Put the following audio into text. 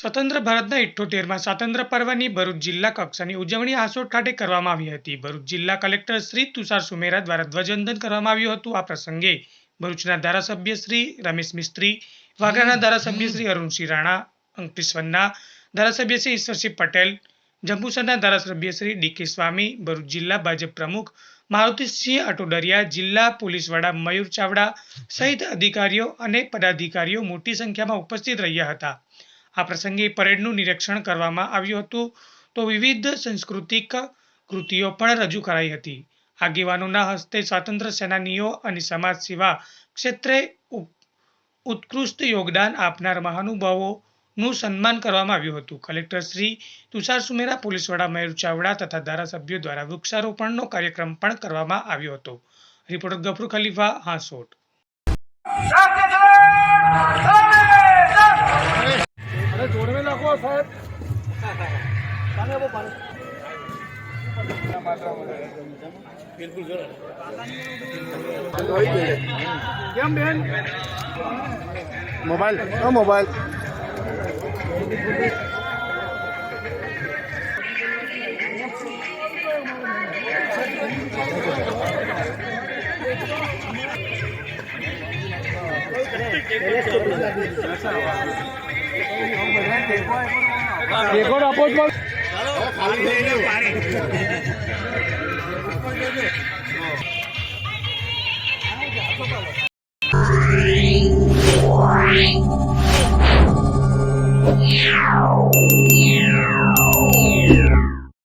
સ્વતંત્ર ભારતના ઇઠ્ઠોતેરમાં સ્વાતંત્ર્ય પર્વની ભરૂચ જિલ્લા કક્ષાની ઉજવણી આસોટ ખાતે કરવામાં આવી હતી. ભરૂચ જિલ્લા કલેક્ટર શ્રી તુષાર સુમેરા દ્વારા ધ્વજવંદન કરવામાં આવ્યું હતું. આ પ્રસંગે ભરૂચના ધારાસભ્ય શ્રી રમેશ મિસ્ત્રી વાઘાના ધારાસભ્ય શ્રી અરુણસિંહ રાણા, અંકલેશ્વરના ધારાસભ્ય શ્રી ઈશ્વરસિંહ પટેલ, જંબુસરના ધારાસભ્ય શ્રી ડીકે સ્વામી, ભરૂચ જિલ્લા ભાજપ પ્રમુખ મારુતિસિંહ અટોડરિયા, જિલ્લા પોલીસ વડા મયુર ચાવડા સહિત અધિકારીઓ અને પદાધિકારીઓ મોટી સંખ્યામાં ઉપસ્થિત રહ્યા હતા. આ પ્રસંગે પરેડનું નિરીક્ષણ કરવામાં આવ્યું હતું. તો વિવિધ સાંસ્કૃતિક કૃતિઓ પણ રજૂ કરાઈ હતી. આગેવાનોના હસ્તે સ્વાતંત્ર્ય સેનાનીઓ અને સમાજ સેવા ક્ષેત્રે ઉત્કૃષ્ટ યોગદાન આપનાર મહાનુભાવોનું સન્માન કરવામાં આવ્યું હતું. કલેક્ટર શ્રી તુષાર સુમેરા, પોલીસ વડા મયુર ચાવડા તથા ધારાસભ્યો દ્વારા વૃક્ષારોપણનો કાર્યક્રમ પણ કરવામાં આવ્યો હતો. રિપોર્ટર ગફુર ખલીફા, હાંસોટ. નાખો સાહેબ. પાણી આપો પાણી. કેમ બેન? મોબાઈલ. હા મોબાઈલ. રેકોર્ડ આપો જ પણ Yeah.